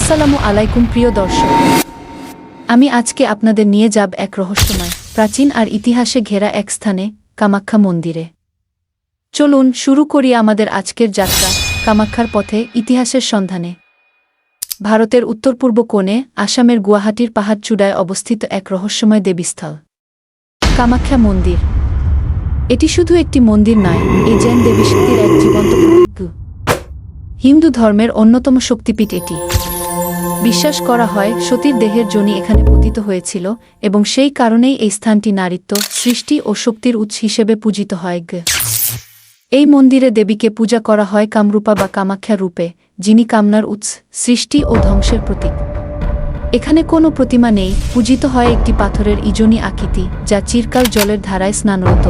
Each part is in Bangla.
আসসালামু আলাইকুম, প্রিয় দর্শক। আমি আজকে আপনাদের নিয়ে যাব এক রহস্যময়, প্রাচীন আর ইতিহাসে ঘেরা এক স্থানে, কামাখ্যা মন্দিরে। চলুন শুরু করি আমাদের আজকের যাত্রা, কামাখ্যার পথে ইতিহাসের সন্ধানে। ভারতের উত্তর পূর্ব কোণে, আসামের গুয়াহাটির পাহাড় চূড়ায় অবস্থিত এক রহস্যময় দেবীস্থল। কামাখ্যা মন্দির। এটি শুধু একটি মন্দির নয়, এই জৈন দেবীশক্তির এক জীবন্ত হিন্দু ধর্মের অন্যতম শক্তিপীঠ এটি। বিশ্বাস করা হয়, সতীর দেহের জনি এখানে পতিত হয়েছিল এবং সেই কারণেই এই স্থানটি নারীত্ব, সৃষ্টি ও শক্তির উৎস হিসেবে পূজিত হয় এই মন্দিরে দেবীকে পূজা করা হয় কামরূপা বা কামাখ্যা রূপে, যিনি কামনার উৎস, সৃষ্টি ও ধ্বংসের প্রতীক। এখানে কোনো প্রতিমা নেই, পূজিত হয় একটি পাথরের ইজনি আকৃতি, যা চিরকাল জলের ধারায় স্নানরত।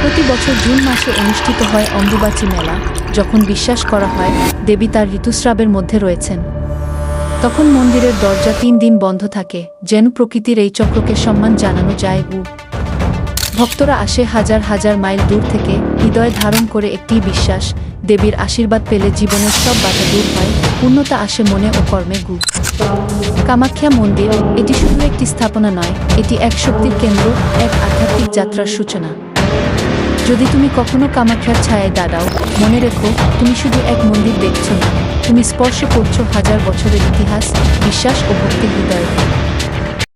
প্রতি বছর জুন মাসে অনুষ্ঠিত হয় অম্বুবাচী মেলা, যখন বিশ্বাস করা হয়, দেবী তার ঋতুস্রাবের মধ্যে রয়েছেন। তখন মন্দিরের দরজা তিন দিন বন্ধ থাকে, যেন প্রকৃতির এই চক্রকে সম্মান জানানো যায় উ। ভক্তরা আসে হাজার হাজার মাইল দূর থেকে, হৃদয় ধারণ করে একটি বিশ্বাস, দেবীর আশীর্বাদ পেলে জীবনের সব বাধা দূর হয়, পূর্ণতা আসে মনে ও কর্মে গু। কামাখ্যা মন্দির, এটি শুধু একটি স্থাপনা নয়, এটি এক শক্তির কেন্দ্র, এক আধ্যাত্মিক যাত্রার সূচনা। যদি তুমি কখনো কামাখ্যার ছায়ায় দাঁড়াও, মনে রেখো, তুমি শুধু এক মন্দির দেখছ না। তুমি স্পর্শ করছ হাজার বছরের ইতিহাস বিশ্বাস ও ভক্তি হৃদয়।